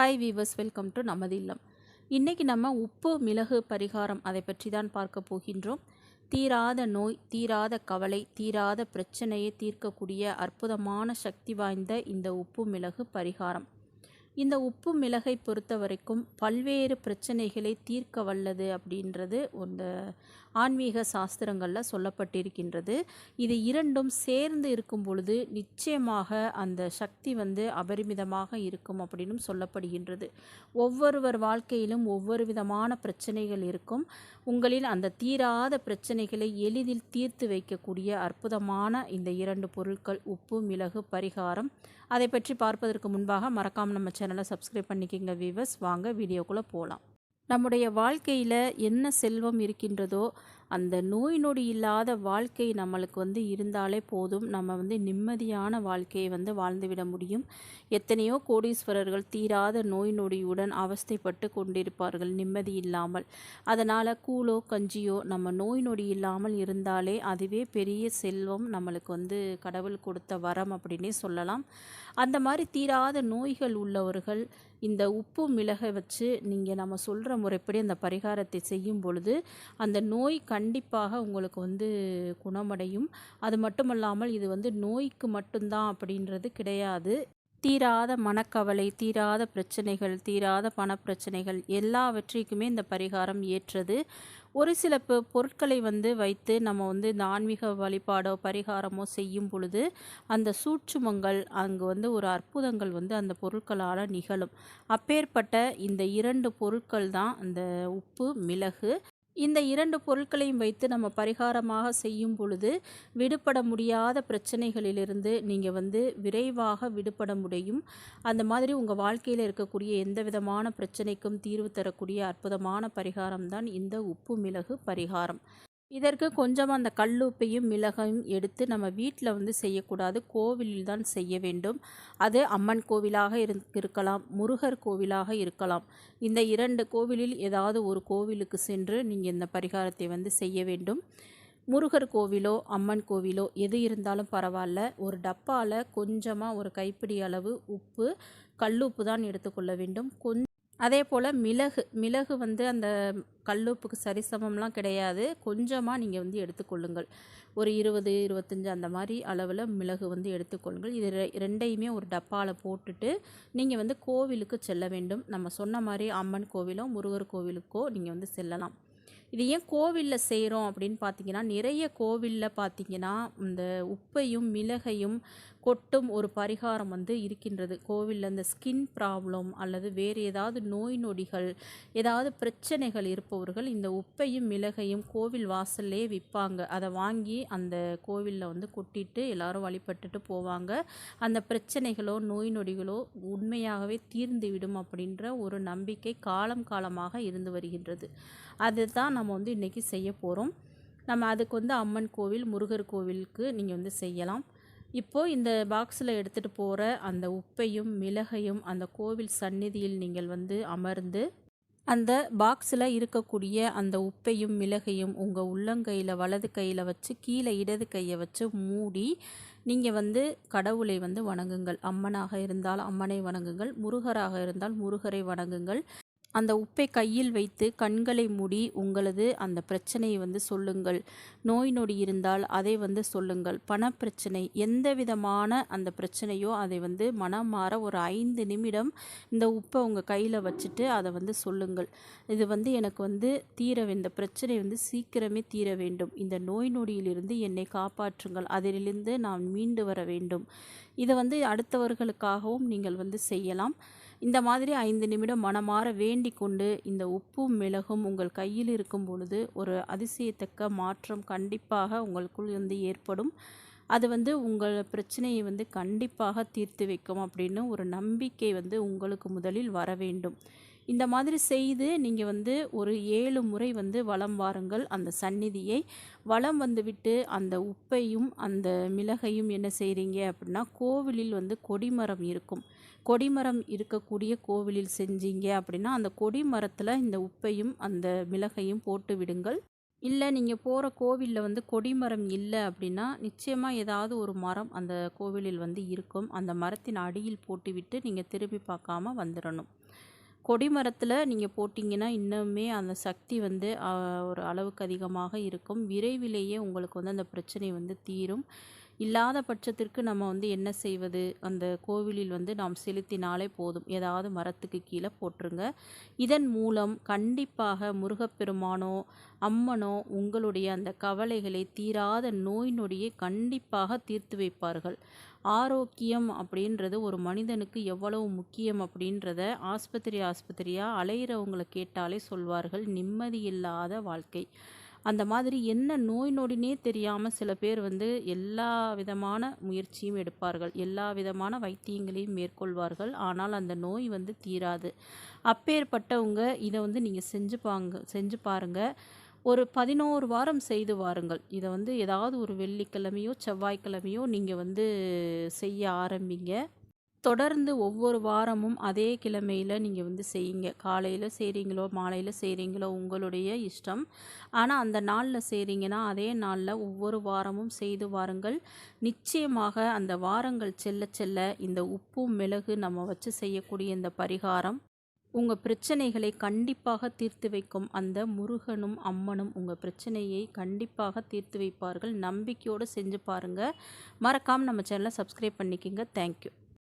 Hi viewers welcome to நமது இல்லம். இன்றைக்கி நம்ம உப்பு மிளகு பரிகாரம் அதை பற்றி தான் பார்க்க போகின்றோம். தீராத நோய் தீராத கவலை தீராத பிரச்சனையை தீர்க்கக்கூடிய அற்புதமான சக்தி வாய்ந்த இந்த உப்பு மிளகு பரிகாரம். இந்த உப்பு மிளகை பொறுத்த வரைக்கும் பல்வேறு பிரச்சனைகளை தீர்க்க வல்லது அப்படின்றது இந்த ஆன்மீக சாஸ்திரங்களில் சொல்லப்பட்டிருக்கின்றது. இது இரண்டும் சேர்ந்து இருக்கும் பொழுது நிச்சயமாக அந்த சக்தி வந்து அபரிமிதமாக இருக்கும் அப்படின்னும் சொல்லப்படுகின்றது. ஒவ்வொருவர் வாழ்க்கையிலும் ஒவ்வொரு விதமான பிரச்சனைகள் இருக்கும். உங்களில் அந்த தீராத பிரச்சனைகளை எளிதில் தீர்த்து வைக்கக்கூடிய அற்புதமான இந்த இரண்டு பொருட்கள் உப்பு மிளகு பரிகாரம். அதை பற்றி பார்ப்பதற்கு முன்பாக மறக்காமல் நம்ம சேனலை சப்ஸ்கிரைப் பண்ணிக்கிங்க வீவர்ஸ் வாங்க வீடியோக்குள்ளே போகலாம் நம்முடைய வாழ்க்கையில் என்ன செல்வம் இருக்கின்றதோ அந்த நோய் நொடி இல்லாத வாழ்க்கை நம்மளுக்கு வந்து இருந்தாலே போதும். நம்ம வந்து நிம்மதியான வாழ்க்கையை வந்து வாழ்ந்துவிட முடியும். எத்தனையோ கோடீஸ்வரர்கள் தீராத நோய் நொடியுடன் அவஸ்தைப்பட்டு கொண்டிருப்பார்கள் நிம்மதி இல்லாமல். அதனால் கூழோ கஞ்சியோ நம்ம நோய் நொடி இல்லாமல் இருந்தாலே அதுவே பெரிய செல்வம் நம்மளுக்கு வந்து கடவுள் கொடுத்த வரம் அப்படின்னே சொல்லலாம். அந்த மாதிரி தீராத நோய்கள் உள்ளவர்கள் இந்த உப்பு மிளகை வச்சு நீங்கள் நம்ம சொல்கிற முறைப்படி அந்த பரிகாரத்தை செய்யும் பொழுது அந்த நோய் கண் கண்டிப்பாக உங்களுக்கு வந்து குணமடையும். அது மட்டுமல்லாமல் இது வந்து நோய்க்கு மட்டும்தான் அப்படின்றது கிடையாது. தீராத மனக்கவலை தீராத பிரச்சனைகள் தீராத பணப்பிரச்சனைகள் எல்லாவற்றிற்குமே இந்த பரிகாரம் ஏற்றது. ஒரு சில பொருட்களை வந்து வைத்து நம்ம வந்து இந்த ஆன்மீக வழிபாடோ பரிகாரமோ செய்யும் பொழுது அந்த சூட்சுமங்கள் அங்கு வந்து ஒரு அற்புதங்கள் வந்து அந்த பொருட்களால் நிகழும். அப்பேற்பட்ட இந்த இரண்டு பொருட்கள் தான் அந்த உப்பு மிளகு இந்த இரண்டு பொருட்களையும் வைத்து நம்ம பரிகாரமாக செய்யும் பொழுது விடுபட முடியாத பிரச்சனைகளிலிருந்து நீங்கள் வந்து விரைவாக விடுபட முடியும். அந்த மாதிரி உங்கள் வாழ்க்கையில் இருக்கக்கூடிய எந்த விதமான பிரச்சனைக்கும் தீர்வு தரக்கூடிய அற்புதமான பரிகாரம் தான் இந்த உப்பு மிளகு பரிகாரம். இதற்கு கொஞ்சம் அந்த கல்லுப்பையும் மிளகையும் எடுத்து நம்ம வீட்டில் வந்து செய்யக்கூடாது. கோவிலில் தான் செய்ய வேண்டும். அது அம்மன் கோவிலாக இருக்கலாம் முருகர் கோவிலாக இருக்கலாம். இந்த இரண்டு கோவிலில் ஏதாவது ஒரு கோவிலுக்கு சென்று நீங்கள் இந்த பரிகாரத்தை வந்து செய்ய வேண்டும். முருகர் கோவிலோ அம்மன் கோவிலோ எது இருந்தாலும் பரவாயில்ல. ஒரு டப்பாவில் கொஞ்சமாக ஒரு கைப்பிடி அளவு உப்பு கல்லுப்பு தான் எடுத்துக்கொள்ள வேண்டும். கொஞ்சம் அதே போல் மிளகு மிளகு வந்து அந்த கல்லுப்புக்கு சரிசமம்லாம் கிடையாது. கொஞ்சமாக நீங்கள் வந்து எடுத்துக்கொள்ளுங்கள். ஒரு இருபது இருபத்தஞ்சி அந்த மாதிரி அளவில் மிளகு வந்து எடுத்துக்கொள்ளுங்கள். இது ரெண்டையுமே ஒரு டப்பாவில் போட்டுட்டு நீங்கள் வந்து கோவிலுக்கு செல்ல வேண்டும். நம்ம சொன்ன மாதிரி அம்மன் கோவிலோ முருகர் கோவிலுக்கோ நீங்கள் வந்து செல்லலாம். இது ஏன் கோவிலில் செய்கிறோம் அப்படின்னு பார்த்தீங்கன்னா நிறைய கோவிலில் பார்த்தீங்கன்னா இந்த உப்பையும் மிளகையும் கொட்டும் ஒரு பரிகாரம் வந்து இருக்கின்றது. கோவிலில் இந்த ஸ்கின் ப்ராப்ளம் அல்லது வேறு ஏதாவது நோய் நொடிகள் ஏதாவது பிரச்சனைகள் இருப்பவர்கள் இந்த உப்பையும் மிளகையும் கோவில் வாசல்லே விற்பாங்க. அதை வாங்கி அந்த கோவிலில் வந்து கொட்டிட்டு எல்லாரும் வழிபட்டுட்டு போவாங்க. அந்த பிரச்சனைகளோ நோய் நொடிகளோ உண்மையாகவே தீர்ந்துவிடும் அப்படின்ற ஒரு நம்பிக்கை காலம் காலமாக இருந்து வருகின்றது. அதுதான் நம்ம வந்து இன்றைக்கி செய்ய போகிறோம் நம்ம அதுக்கு வந்து அம்மன் கோவில் முருகர் கோவிலுக்கு நீங்கள் வந்து செய்யலாம். இப்போது இந்த பாக்ஸில் எடுத்துகிட்டு போகிற அந்த உப்பையும் மிளகையும் அந்த கோவில் சந்நிதியில் நீங்கள் வந்து அமர்ந்து அந்த பாக்ஸில் இருக்கக்கூடிய அந்த உப்பையும் மிளகையும் உங்கள் உள்ளங்கையில் வலது கையில் வச்சு கீழே இடது கையை வச்சு மூடி நீங்கள் வந்து கடவுளை வந்து வணங்குங்கள். அம்மனாக இருந்தால் அம்மனை வணங்குங்கள். முருகராக இருந்தால் முருகரை வணங்குங்கள். அந்த உப்பை கையில் வைத்து கண்களை மூடி உங்களது அந்த பிரச்சனையை வந்து சொல்லுங்கள். நோய் நொடி இருந்தால் அதை வந்து சொல்லுங்கள். பணப்பிரச்சனை எந்த விதமான அந்த பிரச்சனையோ அதை வந்து மனம் மாற ஒரு ஐந்து நிமிடம் இந்த உப்பை உங்கள் கையில் வச்சுட்டு அதை வந்து சொல்லுங்கள். இது வந்து எனக்கு வந்து தீர இந்த பிரச்சனை வந்து சீக்கிரமே தீர வேண்டும். இந்த நோய் நொடியிலிருந்து என்னை காப்பாற்றுங்கள். அதிலிருந்து நான் மீண்டு வர வேண்டும். இதை வந்து அடுத்தவர்களுக்காகவும் நீங்கள் வந்து செய்யலாம். இந்த மாதிரி ஐந்து நிமிடம் மனமாற வேண்டி கொண்டு இந்த உப்பும் மிளகும் உங்கள் கையில் இருக்கும் பொழுது ஒரு அதிசயத்தக்க மாற்றம் கண்டிப்பாக உங்களுக்குள் வந்து ஏற்படும். அது வந்து உங்கள் பிரச்சனையை வந்து கண்டிப்பாக தீர்த்து வைக்கும் அப்படின்னு ஒரு நம்பிக்கை வந்து உங்களுக்கு முதலில் வர வேண்டும். இந்த மாதிரி செய்து நீங்கள் வந்து ஒரு ஏழு முறை வந்து வளம் வாருங்கள். அந்த சந்நிதியை வளம் வந்துவிட்டு அந்த உப்பையும் அந்த மிளகையும் என்ன செய்கிறீங்க அப்படின்னா கோவிலில் வந்து கொடிமரம் இருக்கும். கொடிமரம் இருக்கக்கூடிய கோவிலில் செஞ்சீங்க அப்படின்னா அந்த கொடிமரத்தில் இந்த உப்பையும் அந்த மிளகையும் போட்டு விடுங்கள். இல்லை நீங்கள் போகிற கோவிலில் வந்து கொடிமரம் இல்லை அப்படின்னா நிச்சயமாக ஏதாவது ஒரு மரம் அந்த கோவிலில் வந்து இருக்கும். அந்த மரத்தின் அடியில் போட்டுவிட்டு நீங்கள் திரும்பி பார்க்காம வந்துடணும் கொடிமரத்தில் நீங்கள் போட்டிங்கன்னா இன்னுமே அந்த சக்தி வந்து ஒரு அளவுக்கு அதிகமாக இருக்கும். விரைவிலேயே உங்களுக்கு வந்து அந்த பிரச்சனை வந்து தீரும். இல்லாத பட்சத்திற்கு நம்ம வந்து என்ன செய்வது? அந்த கோவிலில் வந்து நாம் செலுத்தினாலே போதும். ஏதாவது மரத்துக்கு கீழே போட்டுருங்க. இதன் மூலம் கண்டிப்பாக முருகப்பெருமானோ அம்மனோ உங்களுடைய அந்த கவலைகளை தீராத நோய் நொடியை கண்டிப்பாக தீர்த்து வைப்பார்கள். ஆரோக்கியம் அப்படின்றது ஒரு மனிதனுக்கு எவ்வளவு முக்கியம் அப்படின்றத ஆஸ்பத்திரி ஆஸ்பத்திரியாக அலையிறவங்களை கேட்டாலே சொல்வார்கள். நிம்மதியில்லாத வாழ்க்கை. அந்த மாதிரி என்ன நோய் நொடினே தெரியாமல் சில பேர் வந்து எல்லா விதமான முயற்சியும் எடுப்பார்கள். எல்லா விதமான வைத்தியங்களையும் மேற்கொள்வார்கள். ஆனால் அந்த நோய் வந்து தீராது. அப்பேற்பட்டவங்க இதை வந்து நீங்கள் செஞ்சு பாங்க செஞ்சு பாருங்கள் ஒரு பதினோரு வாரம் செய்து வாருங்கள். இதை வந்து ஏதாவது ஒரு வெள்ளிக்கிழமையோ செவ்வாய்க்கிழமையோ நீங்கள் வந்து செய்ய ஆரம்பிங்க. தொடர்ந்து ஒவ்வொரு வாரமும் அதே கிழமையில் நீங்கள் வந்து செய்யுங்க. காலையில் செய்கிறீங்களோ மாலையில் செய்கிறீங்களோ உங்களுடைய இஷ்டம். ஆனால் அந்த நாளில் செய்கிறீங்கன்னா அதே நாளில் ஒவ்வொரு வாரமும் செய்து வாருங்கள். நிச்சயமாக அந்த வாரங்கள் செல்ல செல்ல இந்த உப்பு மிளகு நம்ம வச்சு செய்யக்கூடிய இந்த பரிகாரம் உங்கள் பிரச்சனைகளை கண்டிப்பாக தீர்த்து வைக்கும் அந்த முருகனும் அம்மனும் உங்கள் பிரச்சனையை கண்டிப்பாக தீர்த்து வைப்பார்கள். நம்பிக்கையோடு செஞ்சு பாருங்கள் மறக்காமல் நம்ம சேனலை சப்ஸ்கிரைப் பண்ணிக்கிங்க. தேங்க்யூ